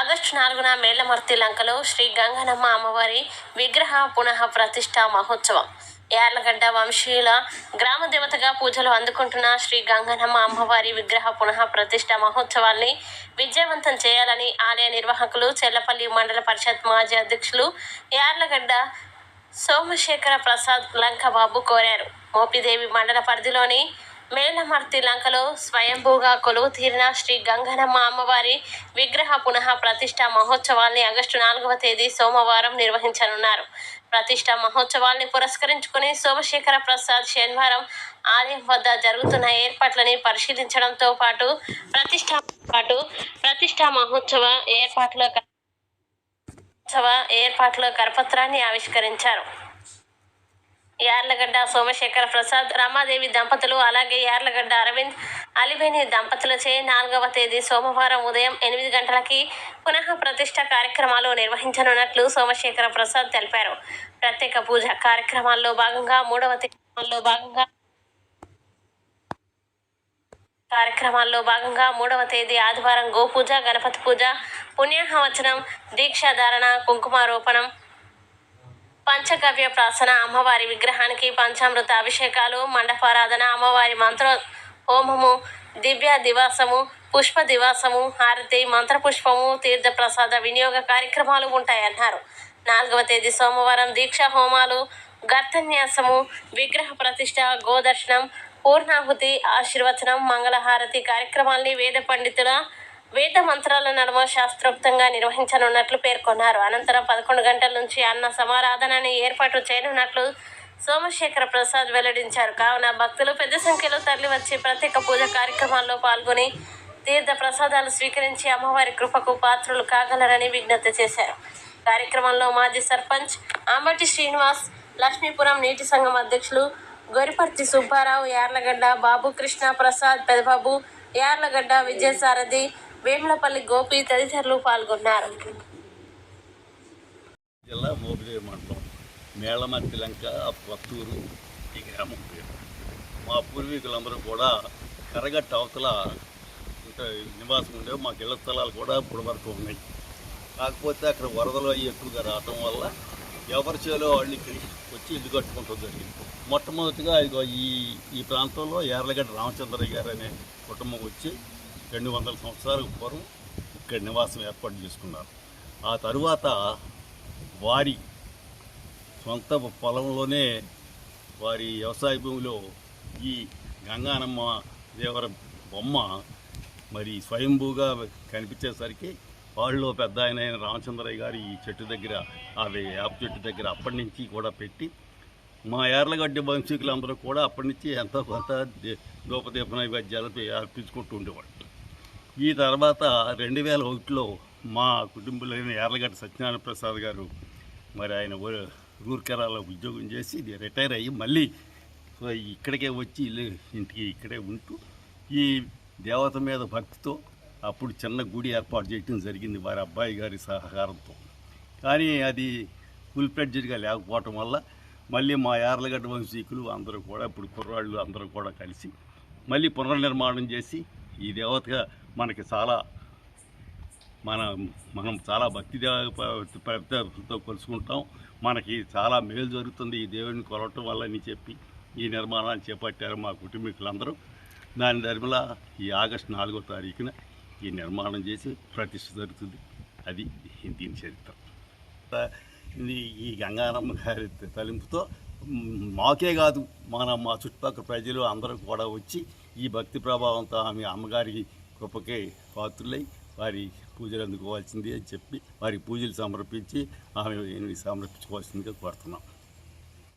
August నాలుగున మేళ్ళమర్తి లంకలో శ్రీ గంగనమ్మ అమ్మవారి విగ్రహ పునః ప్రతిష్ట మహోత్సవం. యార్లగడ్డ వంశీయుల గ్రామ దేవతగా పూజలు అందుకుంటున్న శ్రీ గంగనమ్మ అమ్మవారి విగ్రహ పునః ప్రతిష్ట మహోత్సవాన్ని విజయవంతం చేయాలని ఆలయ నిర్వాహకులు చెల్లపల్లి మండల పరిషత్ మాజీ అధ్యక్షులు యార్లగడ్డ సోమశేఖర ప్రసాద్ లంకబాబు కోరారు. మోపిదేవి మండల పరిధిలోని మేలమర్తి లంకలో స్వయంభూగా కొలువు తీరిన శ్రీ గంగనమ్మ అమ్మవారి విగ్రహ పునః ప్రతిష్ట మహోత్సవాల్ని ఆగస్టు నాలుగవ తేదీ సోమవారం నిర్వహించనున్నారు. ప్రతిష్ట మహోత్సవాల్ని పురస్కరించుకుని సోమశేఖర ప్రసాద్ శనివారం ఆలయం వద్ద జరుగుతున్న ఏర్పాట్లని పరిశీలించడంతో పాటు ప్రతిష్ట పాటు ప్రతిష్ట మహోత్సవ ఏర్పాట్ల ఉత్సవ ఏర్పాట్ల కరపత్రాన్ని ఆవిష్కరించారు. యార్లగడ్డ సోమశేఖర ప్రసాద్ రమాదేవి దంపతులు అలాగే యార్లగడ్డ అరవింద్ అలివేని దంపతులచే నాలుగవ తేదీ సోమవారం ఉదయం ఎనిమిది గంటలకి పునః ప్రతిష్ట కార్యక్రమాలు నిర్వహించనున్నట్లు సోమశేఖర ప్రసాద్ తెలిపారు. ప్రత్యేక పూజ కార్యక్రమాల్లో భాగంగా మూడవ తేదీలో భాగంగా కార్యక్రమాల్లో భాగంగా మూడవ తేదీ ఆదివారం గోపూజ గణపతి పూజ పుణ్యాహవచనం దీక్షాధారణ కుంకుమారోపణం పంచగవ్య ప్రాసన అమ్మవారి విగ్రహానికి పంచామృత అభిషేకాలు మండపారాధన అమ్మవారి మంత్ర హోమము దివ్య దివాసము పుష్ప దివాసము హారతి మంత్రపుష్పము తీర్థప్రసాద వినియోగ కార్యక్రమాలు ఉంటాయన్నారు. నాలుగవ తేదీ సోమవారం దీక్షా హోమాలు గర్తన్యాసము విగ్రహ ప్రతిష్ట గోదర్శనం పూర్ణాహుతి ఆశీర్వచనం మంగళహారతి కార్యక్రమాల్ని వేద పండితుల వేద మంత్రాల నడుమ శాస్త్రోక్తంగా నిర్వహించనున్నట్లు పేర్కొన్నారు. అనంతరం పదకొండు గంటల నుంచి అన్న సమారాధనని ఏర్పాటు చేయనున్నట్లు సోమశేఖర ప్రసాద్ వెల్లడించారు. కావున భక్తులు పెద్ద సంఖ్యలో తరలివచ్చి ప్రత్యేక పూజ కార్యక్రమాల్లో పాల్గొని తీర్థ ప్రసాదాలు స్వీకరించి అమ్మవారి కృపకు పాత్రులు కాగలరని విజ్ఞప్తి చేశారు. కార్యక్రమంలో మాజీ సర్పంచ్ అంబటి శ్రీనివాస్ లక్ష్మీపురం నీటి సంఘం అధ్యక్షులు గొరిపర్తి సుబ్బారావు యార్లగడ్డ బాబు కృష్ణ ప్రసాద్ పెదబాబు యార్లగడ్డ విజయసారథి వేములపల్లి గోపి తదితరులు పాల్గొన్నారు. జిల్లా మోపిదేవి మండలం మేళమర్తి లంక కొత్తూరు ఈ గ్రామం పేరు. మా పూర్వీకులందరూ కూడా కరగట్ట అవతల నివాసం ఉండే మాకు ఇళ్ళ స్థలాలు కూడా ఇప్పుడు వరకు ఉన్నాయి. కాకపోతే అక్కడ వరదలు అవి ఎక్కువగా రావటం వల్ల ఎవరి చేలో వాళ్ళు ఇక్కడికి వచ్చి ఇల్లు కట్టుకుంటూ జరిగింది. మొట్టమొదటిగా ఇదిగో ఈ ఈ ప్రాంతంలో ఏర్లగడ్డ రామచంద్రయ్య గారు అనే కుటుంబం వచ్చి రెండు వందల సంవత్సరాల పూర్వం ఇక్కడ నివాసం ఏర్పాటు చేసుకున్నారు. ఆ తరువాత వారి సొంత పొలంలోనే వారి వ్యవసాయ భూమిలో ఈ గంగానమ్మ దేవర బొమ్మ మరి స్వయంభూగా కనిపించేసరికి వాళ్ళు పెద్ద ఆయన రామచంద్రయ్య గారు ఈ చెట్టు దగ్గర అవి యాప చెట్టు దగ్గర అప్పటి నుంచి కూడా పెట్టి మా ఏర్లగడ్డ వంశీకులందరూ కూడా అప్పటి నుంచి ఎంతో కొంత దే- ధూపదీప నైవేద్యాలు అర్పించుకుంటూ ఉండేవాళ్ళు. ఈ తర్వాత రెండు వేల ఒకటిలో మా కుటుంబంలోని ఎర్రగడ్డ సత్యనారాయణ ప్రసాద్ గారు మరి ఆయన ఊ- రూర్కెరాలో ఉద్యోగం చేసి ఇది రిటైర్ అయ్యి మళ్ళీ ఇక్కడికే వచ్చి ఇంటికి ఇక్కడే ఉంటూ ఈ దేవత మీద భక్తితో అప్పుడు చిన్న గుడి ఏర్పాటు చేయడం జరిగింది వారి అబ్బాయి గారి సహకారంతో. కానీ అది ఫుల్ ఫ్లెడ్జెడ్గా లేకపోవటం వల్ల మళ్ళీ మా యార్లగడ్డ వంశీకులు అందరూ కూడా ఇప్పుడు కుర్రాళ్ళు అందరూ కూడా కలిసి మళ్ళీ పునర్నిర్మాణం చేసి ఈ దేవతగా మనకి చాలా మన మనం చాలా భక్తి పెద్దతో కలుసుకుంటాం. మనకి చాలా మేలు జరుగుతుంది ఈ దేవుడిని కొలవటం వల్ల అని చెప్పి ఈ నిర్మాణాన్ని చేపట్టారు మా కుటుంబీకులందరూ. దాని ధర్మల ఈ ఆగస్టు నాలుగో తారీఖున ఈ నిర్మాణం చేసి ప్రతిష్ట జరుగుతుంది. అది దీని చరిత్ర. ఈ గంగారమ్మ గారి తలింపుతో మాకే కాదు మన మా చుట్టుపక్కల ప్రజలు అందరూ కూడా వచ్చి ఈ భక్తి ప్రభావంతో ఆమె అమ్మగారికి కృపకై పాత్రులై వారి పూజలు అందుకోవాల్సింది అని చెప్పి వారి పూజలు సమర్పించి ఆమె సమర్పించుకోవాల్సిందిగా కోరుతున్నాం.